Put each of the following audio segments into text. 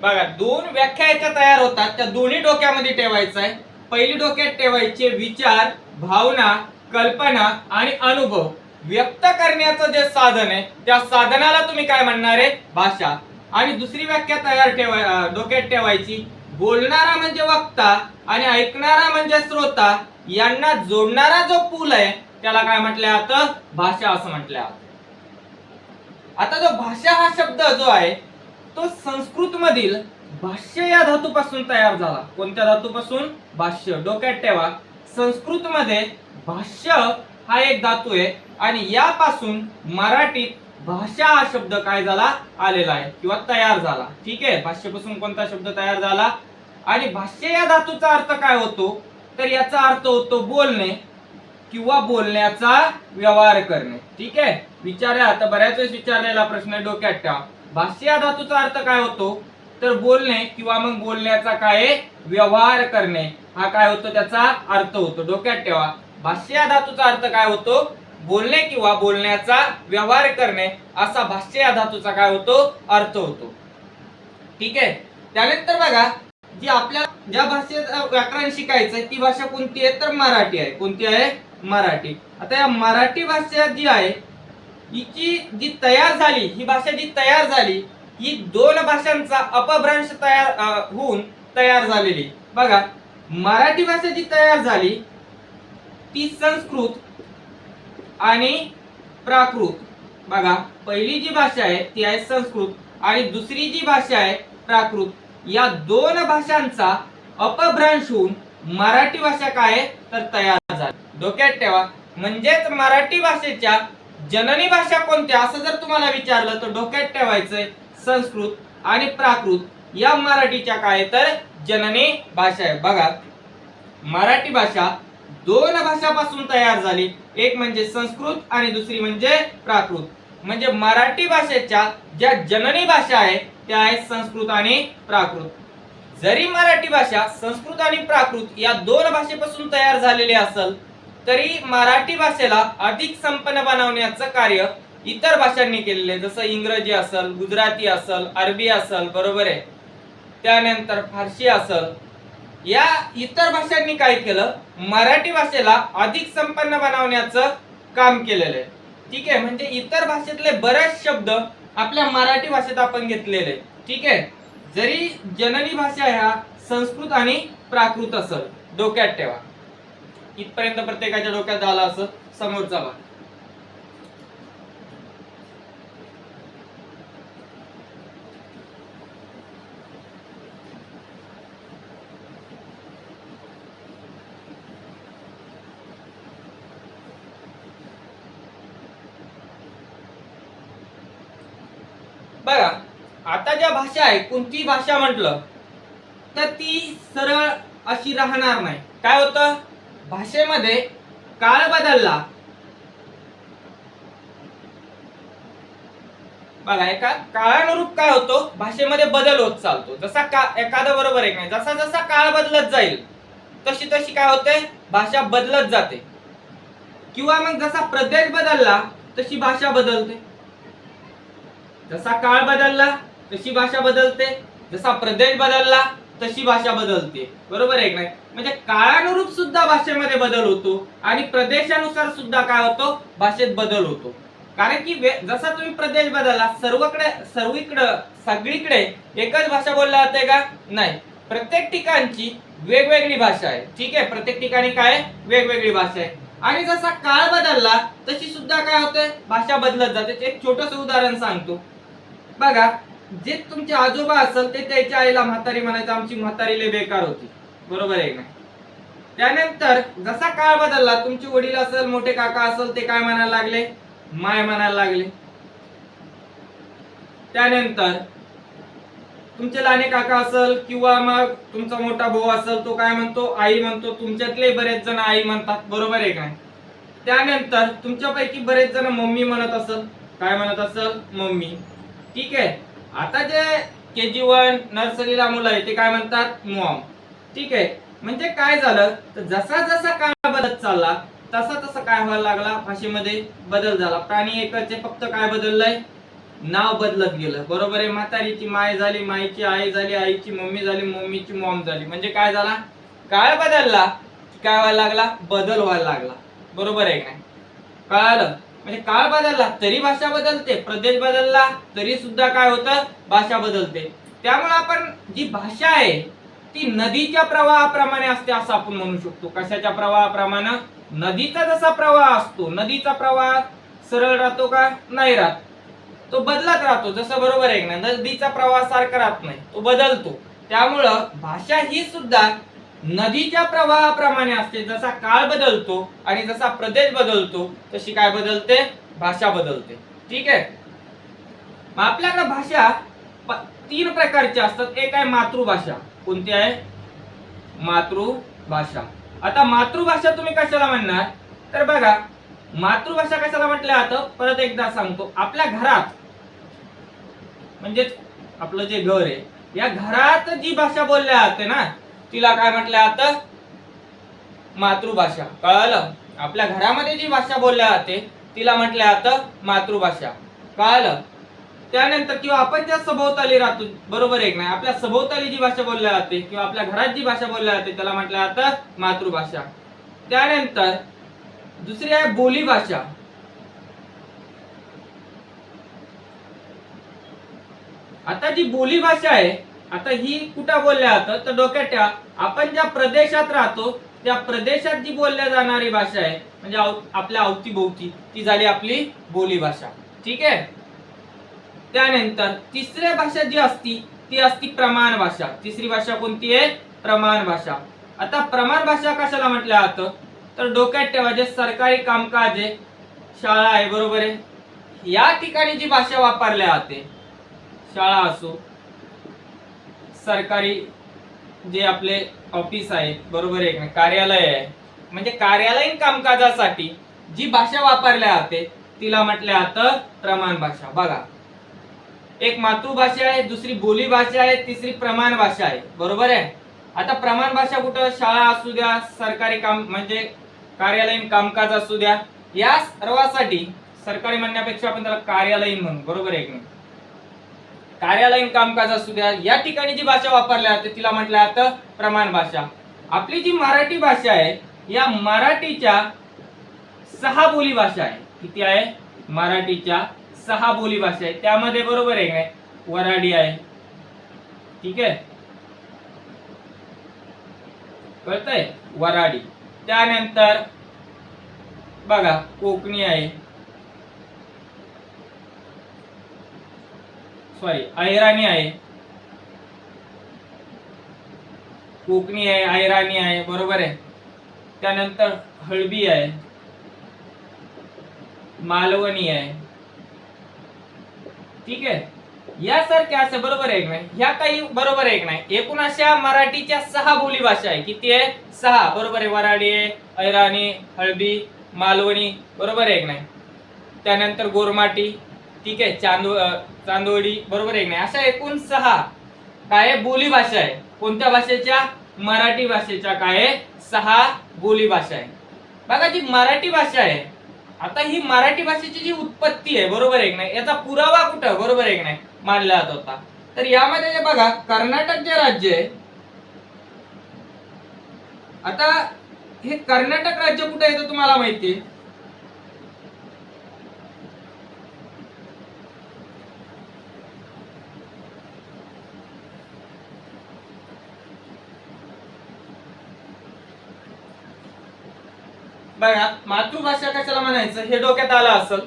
बघा दोन व्याख्या याच्या तयार होतात. त्या दोन्ही डोक्यामध्ये ठेवायचं आहे. पहिली डोक्यात ठेवायचे विचार भावना कल्पना आणि अनुभव. व्यक्त करण्याचं जे साधन आहे त्या साधनाला तुम्ही काय म्हणणार आहे? भाषा. आणि दुसरी व्याख्या तयार ठेवाय डोक्यात ठेवायची बोलणारा म्हणजे वक्ता आणि ऐकणारा म्हणजे श्रोता. यांना जोडणारा जो पूल आहे त्याला काय म्हटलं जातं? भाषा असं म्हटलं आता जो भाषा हा शब्द जो आहे तो संस्कृत मधील भाष्य या धातूपासून तयार झाला. कोणत्या धातूपासून? भाष्य. डोक्यात ठेवा. संस्कृत मध्ये भाष्य हा एक धातू आहे आणि यापासून मराठीत भाषा हा शब्द काय झाला? आलेला आहे किंवा तयार झाला. ठीक आहे? भाष्यापासून कोणता शब्द तयार झाला? आणि भाष्य या धातूचा अर्थ काय होतो? तर याचा अर्थ होतो बोलणे किंवा बोलण्याचा व्यवहार करणे. ठीक आहे? विचारा आता बऱ्याच वेळेस विचारलेला प्रश्न आहे, डोक्यात ठेवा. भाष्य धातूचा अर्थ काय होतो? तर बोलणे किंवा मग बोलण्याचा काय आहे? व्यवहार करणे. हा काय होतो? त्याचा अर्थ होतो. डोक्यात ठेवा. भाष्य धातूचा अर्थ काय होतो? बोलणे किंवा बोलण्याचा व्यवहार करणे. असा भाष्य या धातूचा काय होतो? अर्थ होतो. ठीक आहे? त्यानंतर बघा जी आपल्या ज्या भाषेत व्याकरण शिकायचंय ती भाषा कोणती आहे? तर मराठी आहे. कोणती आहे? मराठी. आता या मराठी भाषा जी आहे हिची जी तयार झाली ही भाषा जी तयार झाली ही दोन भाषांचा अपभ्रंश तयार होऊन तयार झालेली. बघा मराठी भाषा जी तयार झाली ती संस्कृत आणि प्राकृत. बघा पहिली जी भाषा आहे ती आहे संस्कृत आणि दुसरी जी भाषा आहे प्राकृत. या दोन भाषांचा अपभ्रंश होऊन मराठी भाषा काय आहे? तर तयार झाली. डोक्यात ठेवा. म्हणजेच मराठी भाषेच्या जननी भाषा कोणत्या असं जर तुम्हाला विचारलं तर डोक्यात ठेवायचंय संस्कृत आणि प्राकृत. या मराठीच्या काय तर जननी भाषा आहे. बघा मराठी भाषा दोन भाषापासून तयार झाली. एक म्हणजे संस्कृत आणि दुसरी म्हणजे प्राकृत. म्हणजे मराठी भाषेच्या ज्या जननी भाषा आहे त्या आहेत संस्कृत आणि प्राकृत. जरी मराठी भाषा संस्कृत आणि प्राकृत या दोन भाषेपासून तयार झालेली असेल तरी मराठी भाषेला अधिक संपन्न बनवण्याचं कार्य इतर भाषांनी केलेले आहे. जसं इंग्रजी असेल गुजराती असेल अरबी असेल बरोबर आहे. त्यानंतर फारसी असल. या इतर भाषांनी काय केलं? मराठी भाषेला अधिक संपन्न बनवण्याचं काम केलेलं आहे. ठीक आहे? म्हणजे इतर भाषेतले बरेच शब्द आपल्या मराठी भाषेत आपण घेतलेले ठीक आहे? जरी जननी भाषा ह्या संस्कृत आणि प्राकृत असेल. डोक्यात ठेवा. इथपर्यंत प्रत्येकाच्या डोक्यात आला असं समोरचा भाग बघा आता ज्या भाषा आहे कोणती भाषा म्हटलं तर ती सरळ अशी राहणार नाही. काय होतं? भाषेमध्ये काळ बदलला. बघा एका काळानुरूप काय होतो? भाषेमध्ये बदल होत चालतो. जसा का एखादा बरोबर आहे नाही? जसा जसा काळ बदलत जाईल तशी तशी काय होते? भाषा बदलत जाते. किंवा मग जसा प्रदेश बदलला तशी भाषा बदलते. जसा काळ बदलला तशी भाषा बदलते. जसा प्रदेश बदलला तशी भाषा बदलते. बरोबर आहे नाही? म्हणजे काळानुरूप सुद्धा भाषेमध्ये बदल होतो आणि प्रदेशानुसार सुद्धा काय होतो? भाषेत बदल होतो. कारण की जसा तुम्ही प्रदेश बदलला सर्वकडे सर्वीकडे सगळीकडे एकच भाषा बोलला जाते का? नाही. प्रत्येक ठिकाणची वेगवेगळी भाषा आहे. ठीक आहे? प्रत्येक ठिकाणी काय वेगवेगळी भाषा आहे. आणि जसा काळ बदलला तशी सुद्धा काय होते? भाषा बदलत जाते. एक छोटस उदाहरण सांगतो. बघा जे तुमचे आजोबा असेल ते त्याच्या आईला म्हातारी म्हणायचं आमची म्हातारी लय बेकार होती. बरोबर आहे का त्यानंतर जसा काळ बदलला तुमचे वडील असेल मोठे काका असेल ते काय म्हणायला लागले? माय म्हणायला लागले. त्यानंतर तुमचे लहाने काका असेल किंवा मग तुमचा मोठा भाऊ असेल तो काय म्हणतो? आई म्हणतो. तुमच्यातले बरेच जण आई म्हणतात. बरोबर आहे काय त्यानंतर तुमच्यापैकी बरेच जण मम्मी म्हणत असेल. काय म्हणत असेल? मम्मी. ठीक आहे? आता जे के जी वन नर्सरीला मुलं आहे ते काय म्हणतात? मॉम ठीक आहे. म्हणजे काय झालं? तर जसा जसा काळ बदलत चालला तसा तसा काय व्हायला लागला? भाषेमध्ये बदल झाला. प्राणी एकच फक्त काय बदललंय? नाव बदलत गेलं. बरोबर आहे? म्हातारीची माय झाली माईची आई झाली आईची मम्मी झाली मम्मीची मॉम झाली. म्हणजे काय झाला? काळ बदलला. काय व्हायला लागला? बदल व्हायला लागला. बरोबर आहे काय कळालं? म्हणजे काळ बदलला तरी भाषा बदलते प्रदेश बदलला तरी सुद्धा काय होतं? भाषा बदलते. त्यामुळे आपण जी भाषा आहे ती नदीच्या प्रवाहाप्रमाणे असते असं आपण म्हणू शकतो. कशाच्या प्रवाहाप्रमाणे? नदीचा जसा प्रवाह असतो नदीचा प्रवाह सरळ राहतो का? नाही राहत. तो बदलत राहतो जसं बरोबर आहे ना नदीचा प्रवाह सारखा राहत नाही तो बदलतो. त्यामुळं भाषा ही सुद्धा नदीच्या प्रवाहाप्रमाणे असते. जसा काळ बदलतो आणि जसा प्रदेश बदलतो तशी काय बदलते? भाषा बदलते. ठीक आहे? मग आपल्याकडे भाषा तीन प्रकारच्या असतात. एक आहे मातृभाषा. कोणती आहे? मातृभाषा. आता मातृभाषा तुम्ही कशाला म्हणणार? तर बघा मातृभाषा कशाला म्हटलं जातं? परत एकदा सांगतो. आपल्या घरात म्हणजेच आपलं जे घर आहे या घरात जी भाषा बोलल्या जाते ना तिला काय म्हटलं आता? मातृभाषा. कळलं? आपल्या घरामध्ये जी भाषा बोलल्या जाते तिला म्हटलं जातं मातृभाषा. कळलं? त्यानंतर किंवा आपण त्या सभोवताली राहतो. बरोबर एक नाही? आपल्या सभोवताली जी भाषा बोलल्या जाते किंवा आपल्या घरात जी भाषा बोलल्या जाते त्याला म्हटलं जातं मातृभाषा. त्यानंतर दुसरी आहे बोली भाषा आता जी बोली भाषा आहे आता ही कुठं बोलल्या जातं? तर डोक्यात ठेवा. आपण ज्या प्रदेशात राहतो त्या प्रदेशात जी बोलल्या जाणारी भाषा आहे म्हणजे आपल्या अवतीभोवती ती झाली आपली बोली भाषा. ठीक आहे? त्यानंतर तिसऱ्या भाषा जी असती ती असती प्रमाण भाषा. तिसरी भाषा कोणती आहे? प्रमाण भाषा. आता प्रमाण भाषा कशाला म्हटलं जातं? तर डोक्यात ठेवा जे सरकारी कामकाज आहे शाळा आहे बरोबर आहे? या ठिकाणी जी भाषा वापरल्या जाते शाळा असो सरकारी जे आपले ऑफिस आहेत बरोबर आहे कार्यालय आहे. म्हणजे कार्यालयीन कामकाजासाठी जी भाषा वापरल्या जाते तिला म्हटलं जातं प्रमाण भाषा. बघा. एक मातृभाषा आहे दुसरी बोली भाषा आहे तिसरी प्रमाण भाषा आहे. बरोबर आहे? आता प्रमाण भाषा कुठं? शाळा असू द्या सरकारी काम म्हणजे कार्यालयीन कामकाज असू द्या या सर्वासाठी सरकारी म्हणण्यापेक्षा आपण त्याला कार्यालयीन म्हणू. बरोबर आहे की नाही? कार्यालयीन कामकाज असू द्या या ठिकाणी जी भाषा वापरल्या जाते तिला म्हटलं जातं प्रमाण भाषा. आपली जी मराठी भाषा आहे या मराठीच्या सहा बोली भाषा आहे. किती आहे? मराठीच्या सहा बोली भाषा आहे. त्यामध्ये बरोबर आहे काय? वराडी आहे. ठीक आहे? कळतंय? वराडी त्यानंतर बघा कोकणी आहे. सॉरी अहिराणी आहे. कोकणी आहे अहिराणी आहे बरोबर आहे. त्यानंतर हळबी आहे. मालवणी आहे. ठीक आहे? यासारख्या असं बरोबर आहे नाही? ह्या काही बरोबर आहे नाही? एकूण अशा मराठीच्या सहा बोली भाषा आहे. किती आहे? सहा. बरोबर आहे वराडी आहे अहिराणी हळबी मालवणी. बरोबर आहे नाही? त्यानंतर गोरमाटी ठीक आहे चांदो चांदोडी बरोबर एक नाही? अशा एकूण सहा काय बोली भाषा आहे. कोणत्या भाषेच्या? मराठी भाषेच्या काय आहे? सहा बोली भाषा आहे. बघा जी मराठी भाषा आहे आता ही मराठी भाषेची जी उत्पत्ती आहे बरोबर एक नाही? याचा पुरावा कुठं? बरोबर एक नाही? मानला जात होता. तर यामध्ये जे बघा कर्नाटक जे राज्य आहे आता हे कर्नाटक राज्य कुठे येतं तुम्हाला माहिती आहे? बघा मातृभाषा कशाला म्हणायचं? हे डोक्यात आलं असेल.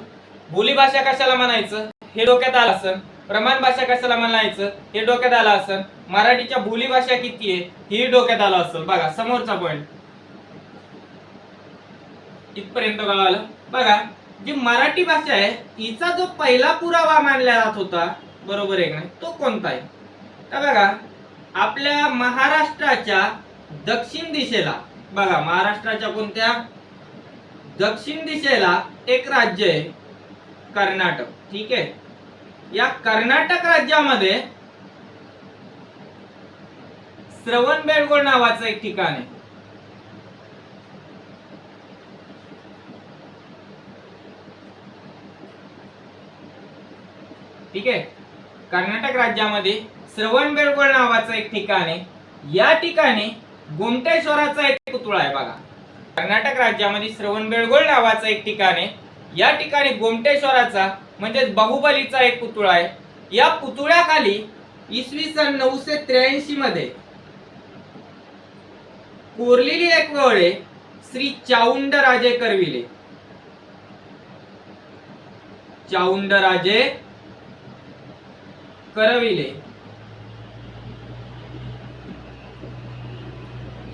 बोलीभाषा कशाला म्हणायचं? हे डोक्यात आलं असेल. प्रमाण भाषा कशाला म्हणायचं? हे डोक्यात आलं असेल. मराठीच्या बोलीभाषा किती आहे? ही डोक्यात आलं असेल. बघा समोरचा पॉइंट इथपर्यंत कळालं बघा जी मराठी भाषा आहे हिचा जो पहिला पुरावा मानला जात होता बरोबर आहे का नाही? तो कोणता आहे? तर बघा आपल्या महाराष्ट्राच्या दक्षिण दिशेला बघा महाराष्ट्राच्या कोणत्या? दक्षिण दिशेला एक राज्य आहे कर्नाटक ठीक आहे? या कर्नाटक राज्यामध्ये श्रवण बेळगोळ नावाचं एक ठिकाण आहे. ठीक आहे? कर्नाटक राज्यामध्ये श्रवण बेळगोळ नावाचं एक ठिकाण आहे. या ठिकाणी गोमटेश्वराचा एक पुतळा आहे बघा. कर्नाटक राज्यामध्ये श्रवणबेळगोळ नावाचं एक ठिकाण आहे. या ठिकाणी गोमटेश्वराचा म्हणजेच बाहुबलीचा एक पुतळा आहे. या पुतळ्याखाली इसवी सन नऊशे त्र्याऐंशी मध्ये कोरलेली एक वळे श्री श्री चाउंडराजे करविले. चाउंडराजे करविले.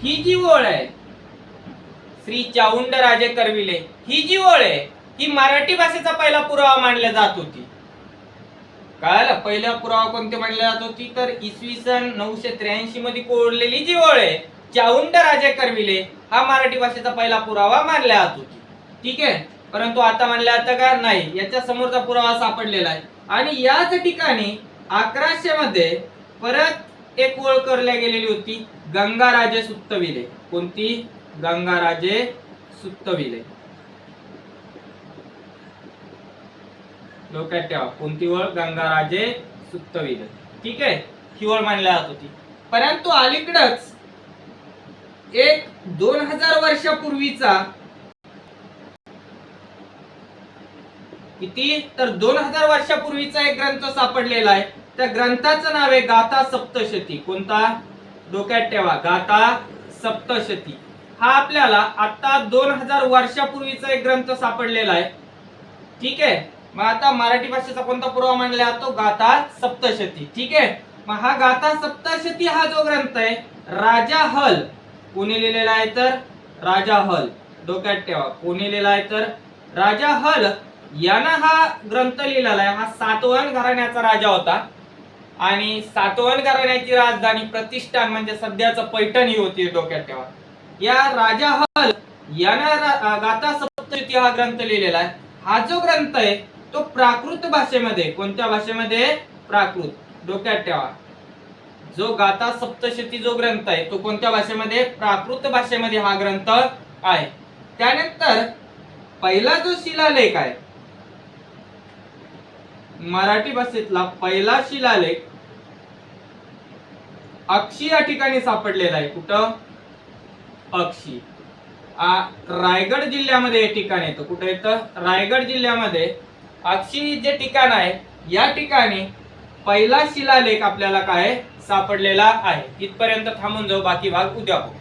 ही जी ओळ आहे श्री चाउंडराजे करविले. ही जी ओळ आहे ही मराठी भाषेचा पहिला पुरावा मानला जात होती. कळालं? पहिला पुरावा कोणते मानले जात होती? तर इसवी सन नऊशे त्र्याऐंशी मध्ये कोरलेली जी ओळ आहे चाउंडराजे करविले हा मराठी भाषेचा पहिला पुरावा मानला जात होती. ठीक आहे? परंतु आता मानला जातं का? नाही. याच्या समोरचा पुरावा सापडलेला आहे. आणि याच ठिकाणी अकराशे मध्ये परत एक ओळ करल्या गेलेली होती गंगाराजे सुत्तविले कोणती? गंगाराजे सुत्तविले. डोक्यात ठेवा. कोणती ओळ? गंगाराजे सुत्तविले. ठीक आहे? ही ओळ मानल्या जात होती. परंतु अलीकडच एक दोन हजार वर्षापूर्वीचा किती? तर दोन हजार वर्षापूर्वीचा एक ग्रंथ सापडलेला आहे. त्या ग्रंथाचं नाव आहे गाथा सप्तशती. कोणता? डोक्यात ठेवा. गाथा सप्तशती. हा आपल्याला आता दोन हजार वर्षापूर्वीचा एक ग्रंथ सापडलेला आहे. ठीक आहे? मग आता मराठी भाषेचा कोणता पुरावा मांडला जातो? गाथा सप्तशती. ठीक आहे? मग हा गाथा सप्तशती हा जो ग्रंथ आहे राजा हल. कोणी लिहिलेला आहे तर? राजा हल. डोक्यात ठेवा. कोणी लिहिला आहे तर? राजा हल. यानं हा ग्रंथ लिहिलेला आहे. हा सातवन घराण्याचा राजा होता. आणि सातवन घराण्याची राजधानी प्रतिष्ठान म्हणजे सध्याचं पैठण ही होती. डोक्यात ठेवा. या राजा हल यांना गाथा सप्तशती हा ग्रंथ लिहिलेला आहे. हा जो ग्रंथ आहे तो प्राकृत भाषेमध्ये कोणत्या भाषेमध्ये? प्राकृत. डोक्यात ठेवा. जो गाथा सप्तशती जो ग्रंथ आहे तो कोणत्या भाषेमध्ये? प्राकृत भाषेमध्ये हा ग्रंथ आहे. त्यानंतर पहिला जो शिलालेख आहे मराठी भाषेतला पहिला शिलालेख अक्षी या ठिकाणी सापडलेला आहे. कुठं? अक्षी. आ, रायगड जिल्ह्यामध्ये हे ठिकाण येतं. कुठं येतं? रायगड जिल्ह्यामध्ये अक्षी जे ठिकाण आहे या ठिकाणी पहिला शिलालेख आपल्याला काय सापडलेला आहे? इथपर्यंत थांबून जाऊ बाकी भाग उद्या बघू.